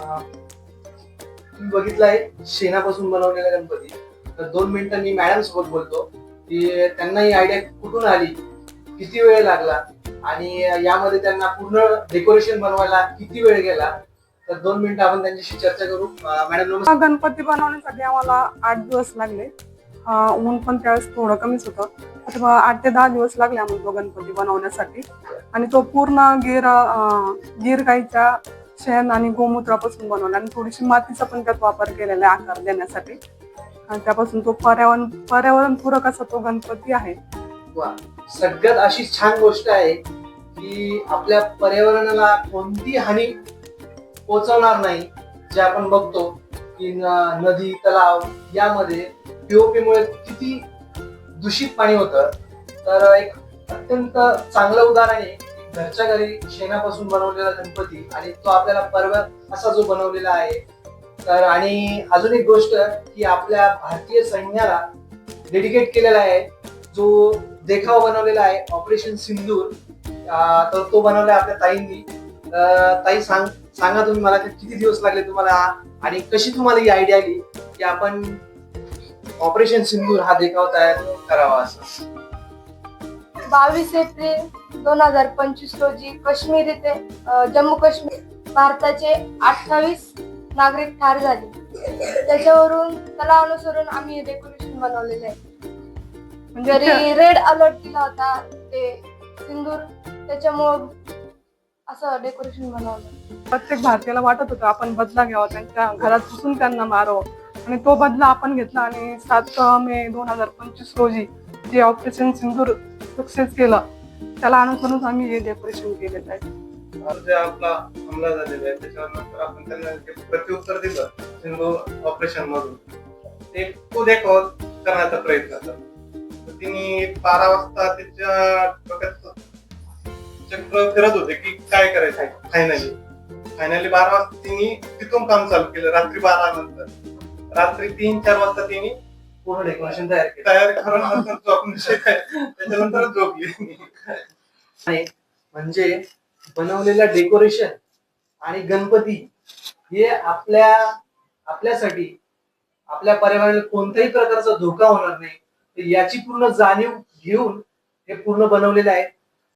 अं, तुम्ही शेणापासून बनवलेला गणपती. तर दोन मिनिटं मी मॅडम सोबत बोलतो. की त्यांना ही आयडिया कुठून आली? किती वेळ लागला? आणि यामध्ये त्यांना पूर्ण डेकोरेशन बनवायला किती वेळ गेला? तर दोन मिनिटं आपण त्यांच्याशी चर्चा करू. मॅडम गणपती बनवण्यासाठी आम्हाला आठ दिवस लागले. ऊन पण त्यावेळेस थोडं कमीच होतं. आठ ते दहा दिवस लागले आम्हाला तो गणपती बनवण्यासाठी. आणि तो पूर्ण गिर अं, गिर गाईच्या शेण आणि गोमूत्रापासून बनवला आणि थोडीशी मातीचा पण त्यात वापर केलेला आहे आकार देण्यासाठी. आणि त्यापासून तो पर्यावरण पर्यावरण पूरक असा तो गणपती आहे. वा सगळ्यात अशी छान गोष्ट आहे की आपल्या पर्यावरणाला कोणती हानी पोचवणार नाही जे आपण बघतो की न- नदी तलाव यामध्ये पीओपी मुळे किती दूषित पाणी होतं. तर एक अत्यंत चांगलं उदाहरण आहे घरच्या घरी शेणापासून बनवलेला गणपती आणि तो आपल्याला पर्वत असा जो बनवलेला आहे. तर आणि अजून एक गोष्ट की आपल्या भारतीय सैन्याला डेडिकेट केलेला आहे. जो देखाव बनवलेला आहे ऑपरेशन सिंदूर तर तो बनवला आपल्या ताईंनी. ताई सांग सांगा तुम्ही मला ते किती दिवस लागले तुम्हाला आणि कशी तुम्हाला ही आयडिया आली की आपण ऑपरेशन सिंदूर हा देखाव तयार करावा असं. बावीस एप्रिल दोन हजार पंचवीस रोजी काश्मीर येथे जम्मू काश्मीर भारताचे अठ्ठावीस नागरिक ठार झाले. त्याच्यावरून त्याला अनुसरून आम्ही हे डेकोरेशन बनवलेले आहे. म्हणजे जरी रेड अलर्ट दिला होता ते सिंदूर त्याच्यामुळं असं डेकोरेशन बनवलं. प्रत्येक भारतीयाला वाटत होतं आपण बदला घ्यावा त्यांच्या घरात घुसून त्यांना मारावं. आणि तो बदला आपण घेतला आणि सात मे दोन हजार पंचवीस रोजी जे ऑपरेशन सिंदूर सक्सेस केलं. त्याला अनुसरून आम्ही हे डेकोरेशन केलेलं आहे. जे आपला हमला झालेला आहे त्याच्यानंतर आपण त्यांना जे प्रत्युत्तर दिलं सिंधू ऑपरेशन मधून ते तो देखावा करण्याचा प्रयत्न झाला तर तिने बारा वाजता त्याच्या डोक्यात चक्र फिरत होते की काय करायचं आहे? फायनली फायनली बारा वाजता तिने तिथून काम चालू केलं रात्री बारा नंतर रात्री तीन चार वाजता तिने पूर्ण डेकोरेशन तयार केलं. तयार करून नंतर झोपून त्याच्यानंतर झोपली. म्हणजे बनवलेलं डेकोरेशन आणि गणपती हे आपल्या आपल्यासाठी आपल्या पर्यावरणाला कोणत्याही प्रकारचा धोका होणार नाही. याची पूर्ण जाणीव घेऊन हे पूर्ण बनवलेलं आहे.